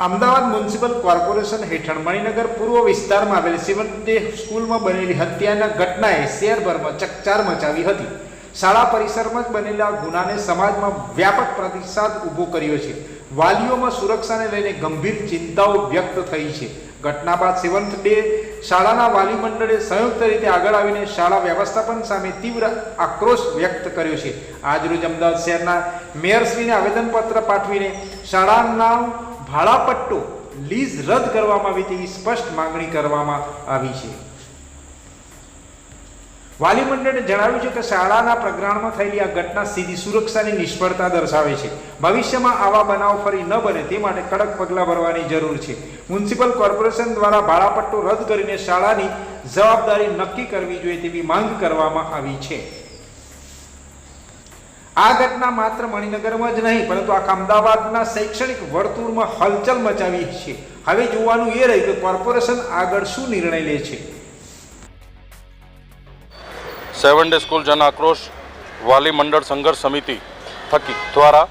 Ahmedabad municipal corporation હેઠળ મણિનગર પૂર્વ વિસ્તારમાં આવેલ સેવન્થ ડે સ્કૂલમાં બનેલી હત્યાના ઘટનાએ શહેરભરમાં ચકચાર મચાવી હતી. શાળા પરિસરમાં જ બનેલા ગુનાને સમાજમાં વ્યાપક પ્રતિસાદ ઊભો કર્યો છે. વાલીઓમાં સુરક્ષાને લઈને ગંભીર ચિંતાઓ વ્યક્ત થઈ છે. ઘટના બાદ સેવન્થ ડે શાળાના વાલી મંડળે સંયુક્ત રીતે આગળ આવીને શાળા વ્યવસ્થાપન સામે તીવ્ર આક્રોશ વ્યક્ત કર્યો છે. આજરોજ અમદાવાદ શહેરના મેયરશ્રીને આવેદનપત્ર પાઠવીને શાળાના ભાડાપટ્ટો લીઝ રદ કરવામાં આવે તેવી સ્પષ્ટ માંગણી કરવામાં આવી છે. વાલી મંડળે જણાવ્યું છે કે શાળાના પ્રગ્રાણમાં થયેલી આ ઘટના સીધી સુરક્ષાની નિષ્ફળતા દર્શાવે છે. ભવિષ્યમાં આવા બનાવ ફરી ન બને, તે માટે કડક પગલાં ભરવાની જરૂર છે. મ્યુનિસિપલ કોર્પોરેશન દ્વારા ભાડાપટ્ટો રદ કરીને શાળાની જવાબદારી નક્કી કરવી જોઈએ તેવી માંગ કરવામાં આવી છે. આ ઘટના માત્ર મણિનગરમાં જ નહીં, પરંતુ આખા અમદાવાદના શૈક્ષણિક વર્તુળમાં હલચલ મચાવી છે. હવે જોવાનું એ રહ્યું કે કોર્પોરેશન આગળ શું નિર્ણય લે છે. સેવન ડે સ્કૂલ જન આક્રોશ વાલી મંડળ સંઘર્ષ સમિતિ થકી દ્વારા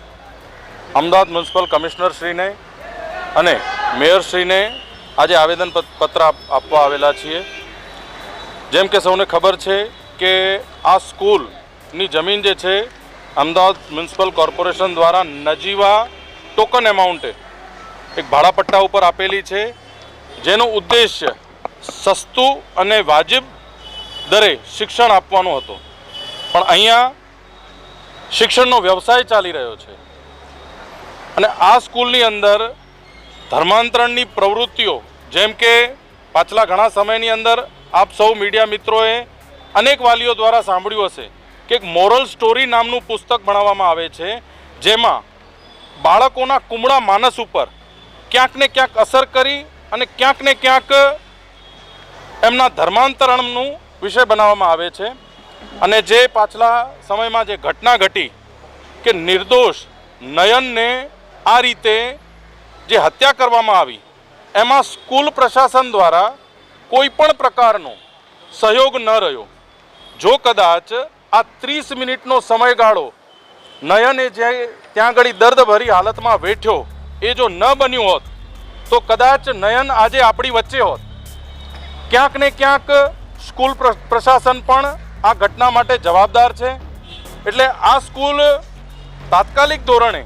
અમદાવાદ મ્યુનિસિપલ કમિશનરશ્રીને અને મેયરશ્રીને આજે આવેદન પત્ર આપવા આવેલા છીએ. જેમ કે સૌને ખબર છે કે આ સ્કૂલની જમીન જે છે અમદાવાદ મ્યુનિસિપલ કોર્પોરેશન દ્વારા નજીવા ટોકન એમાઉન્ટે એક ભાડાપટ્ટા ઉપર આપેલી છે, જેનો ઉદ્દેશ્ય સસ્તું અને વાજિબ દરે શિક્ષણ આપવાનો હતો. પણ અહીંયા શિક્ષણનો વ્યવસાય ચાલી રહ્યો છે. અને આ સ્કૂલની અંદર ધર્માંતરણની પ્રવૃત્તિઓ, જેમ કે પાછલા ઘણા સમયની અંદર આપ સૌ મીડિયા મિત્રોએ અનેક વાલીઓ દ્વારા સાંભળ્યું હશે. કે મોરલ સ્ટોરી નામનું પુસ્તક ભણાવવામાં આવે છે, જેમાં બાળકોના કુમળા માનસ ઉપર ક્યાંક ને ક્યાંક અસર કરી અને ક્યાંક ને ક્યાંક એમના ધર્માંતરણનું વિષય બનાવવામાં આવે છે. અને જે પાછલા સમયમાં જે ઘટના ઘટી કે નિર્દોષ નયનને આ રીતે જે હત્યા કરવામાં આવી, એમાં સ્કૂલ પ્રશાસન દ્વારા કોઈ પણ પ્રકારનો સહયોગ ન રહ્યો. જો કદાચ આ ત્રીસ મિનિટનો સમયગાળો નયને જે ત્યાં આગળ દર્દભરી હાલતમાં વેઠ્યો, એ જો ન બન્યું હોત, તો કદાચ નયન આજે આપણી વચ્ચે હોત. ક્યાંક ને ક્યાંક સ્કૂલ પ્ર- પ્રશાસન પણ આ ઘટના માટે જવાબદાર છે. એટલે આ સ્કૂલ તાત્કાલિક ધોરણે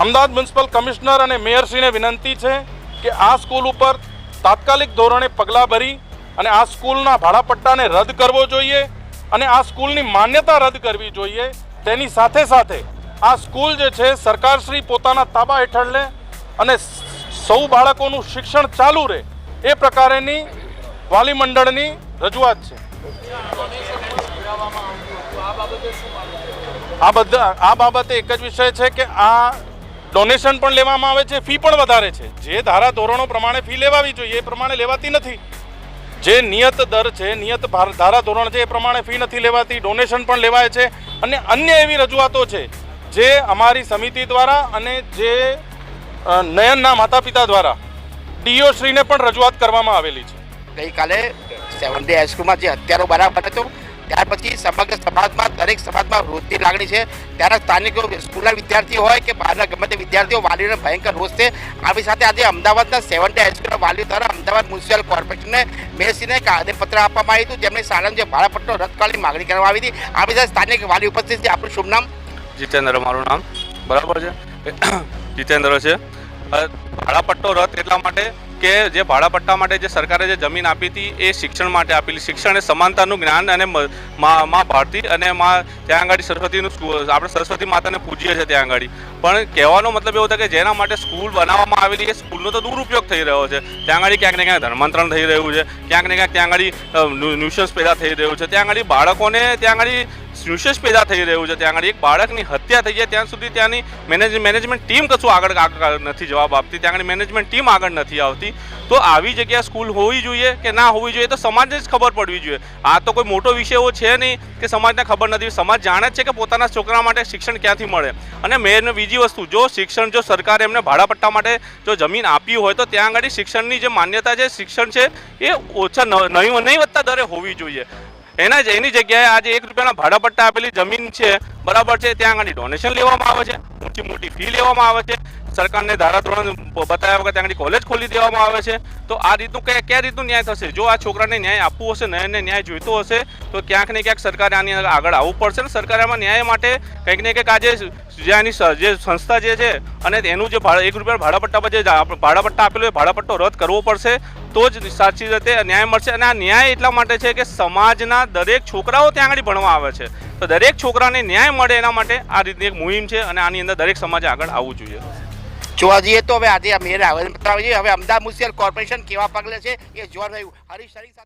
અમદાવાદ મ્યુનિસિપલ કમિશનર અને મેયરશ્રીને વિનંતી છે કે આ સ્કૂલ ઉપર તાત્કાલિક ધોરણે પગલાં ભરી અને આ સ્કૂલના ભાડાપટ્ટાને રદ કરવો જોઈએ. અને આ સ્કૂલની માન્યતા રદ કરવી જોઈએ. તેની સાથે સાથે આ સ્કૂલ જે છે, સરકારશ્રી પોતાના તાબા હેઠળ લે અને સૌ બાળકોનું શિક્ષણ ચાલુ રહે, એ પ્રકારેની વાલી મંડળની રજૂઆત છે. આ બધા, આ બાબતે એક જ વિષય છે કે આ ડોનેશન પણ લેવામાં આવે છે, ફી પણ વધારે છે. જે ધારા ધોરણો પ્રમાણે ફી લેવાવી જોઈએ, એ પ્રમાણે લેવાતી નથી. જે નિયત દર છે, નિયત ભાર- ધારા ધોરણ છે, એ પ્રમાણે ફી નથી લેવાતી ડોનેશન પણ લેવાય છે અને અન્ય એવી રજૂઆતો છે જે અમારી સમિતિ દ્વારા અને જે નયનના માતા પિતા દ્વારા ડીઓ શ્રીને પણ રજૂઆત કરવામાં આવેલી છે. ગઈકાલે સેવન ડે હાઈસ્કૂલમાં જે હત્યારો બરાબર હતો ત્યાર પછી સમગ્ર સમાજમાં, દરેક સમાજમાં રોષની લાગણી છે. ત્યારે સ્થાનિકો સ્કૂલના વિદ્યાર્થીઓ હોય કે બહારના ગમે તે વિદ્યાર્થીઓ વાલીઓને ભયંકર રોષ છે. આવી સાથે આજે અમદાવાદના સેવન ડે હાઈસ્કૂલના વાલીઓ દ્વારા અમદાવાદ મ્યુનિસિપલ કોર્પોરેશનને મેસીને એક આવેદનપત્ર આપવામાં આવ્યું હતું. જેમને શાળાનો જે ભાડાપટ્ટો રદ કરવાની માગણી કરવામાં આવી હતી. આવી સાથે સ્થાનિક વાલી ઉપસ્થિત છે. આપણું શુભ નામ? જીતેન્દ્ર, મારું નામ. બરાબર છે? જીતેન્દ્ર છે. ભાડાપટ્ટો રદ એટલા માટે કે જે ભાડાપટ્ટા માટે જે સરકારે જે જમીન આપી હતી, એ શિક્ષણ માટે આપેલી. શિક્ષણ એ સમાનતાનું જ્ઞાન અને મ- ભારતી અને મા ત્યાં આગળ સરસ્વતીનું આપણે સરસ્વતી માતાને પૂજીએ છીએ ત્યાં આગળ. પણ કહેવાનો મતલબ એવો થાય કે જેના માટે સ્કૂલ બનાવવામાં આવેલી એ સ્કૂલનો તો દુરુપયોગ થઈ રહ્યો છે. ત્યાં આગળ ક્યાંક ને ક્યાંક ધર્માંતરણ થઈ રહ્યું છે. ક્યાંક ને ક્યાંક ત્યાં આગળ ન્યુશન્સ પેદા થઈ રહ્યું છે. ત્યાં આગળ બાળકોને, ત્યાં આગળ ન્યુશન્સ પેદા થઈ રહ્યું છે. ત્યાં આગળ એક બાળકની હત્યા થઈ જાય ત્યાં સુધી ત્યાંની મેનેજ, મેનેજમેન્ટ ટીમ કશું આગળ નથી જવાબ આપતી. ત્યાં આગળ મેનેજમેન્ટ ટીમ આગળ નથી આવતી. તો આવી જગ્યાએ સ્કૂલ હોવી જોઈએ કે ના હોવી જોઈએ તો સમાજને જ ખબર પડવી જોઈએ. આ તો કોઈ મોટો વિષય એવો છે નહીં કે સમાજને ખબર નથી. સમાજ જાણે છે કે પોતાના છોકરા માટે શિક્ષણ ક્યાંથી મળે. અને મેન બીજી વસ્તુ, જો શિક્ષણ, જો સરકારે એમને ભાડાપટ્ટા માટે જો જમીન આપી હોય તો ત્યાં આગળ શિક્ષણની જે માન્યતા છે, શિક્ષણ છે એ ઓછા નહીં નહીં વધતા દરે હોવી જોઈએ. એના જ એની જગ્યાએ આજે એક રૂપિયાના ભાડાપટ્ટા આપેલી જમીન છે. બરાબર છે. ત્યાં આગળ ડોનેશન લેવામાં આવે છે. મોટી મોટી ફી લેવામાં આવે છે. સરકારને ધારાધોરણ બતાવ્યા વગર ત્યાં કોલેજ ખોલી દેવામાં આવે છે. તો આ રીતનું ક્યાં કયા રીતનું ન્યાય થશે? જો આ છોકરાને ન્યાય આપવું હશે નયનને ન્યાય જોઈતો હશે, તો ક્યાંક ને ક્યાંક સરકારે આની આગળ આવવું પડશે ને સરકારે આમાં ન્યાય માટે કંઈક ને કંઈક આજે જે આની જે સંસ્થા જે છે અને એનું જે ભાડા એક રૂપિયા ભાડાપટ્ટા પર જે ભાડાપટ્ટા આપેલો એ ભાડાપટ્ટો રદ કરવો પડશે, તો જ સાચી રીતે ન્યાય મળશે. અને આ ન્યાય એટલા માટે છે કે સમાજના દરેક છોકરાઓ ત્યાં આગળ ભણવા આવે છે. તો દરેક છોકરાને ન્યાય મળે એના માટે આ રીતની એક મુહિમ છે અને આની અંદર દરેક સમાજે આગળ આવવું જોઈએ. જોવા જઈએ તો હવે આજે મેયર આવે આવ્યું હવે અમદાવાદ મ્યુનિસિપલ કોર્પોરેશન કેવા પગલે છે એ જોવા રહ્યું. હરીશ સાથે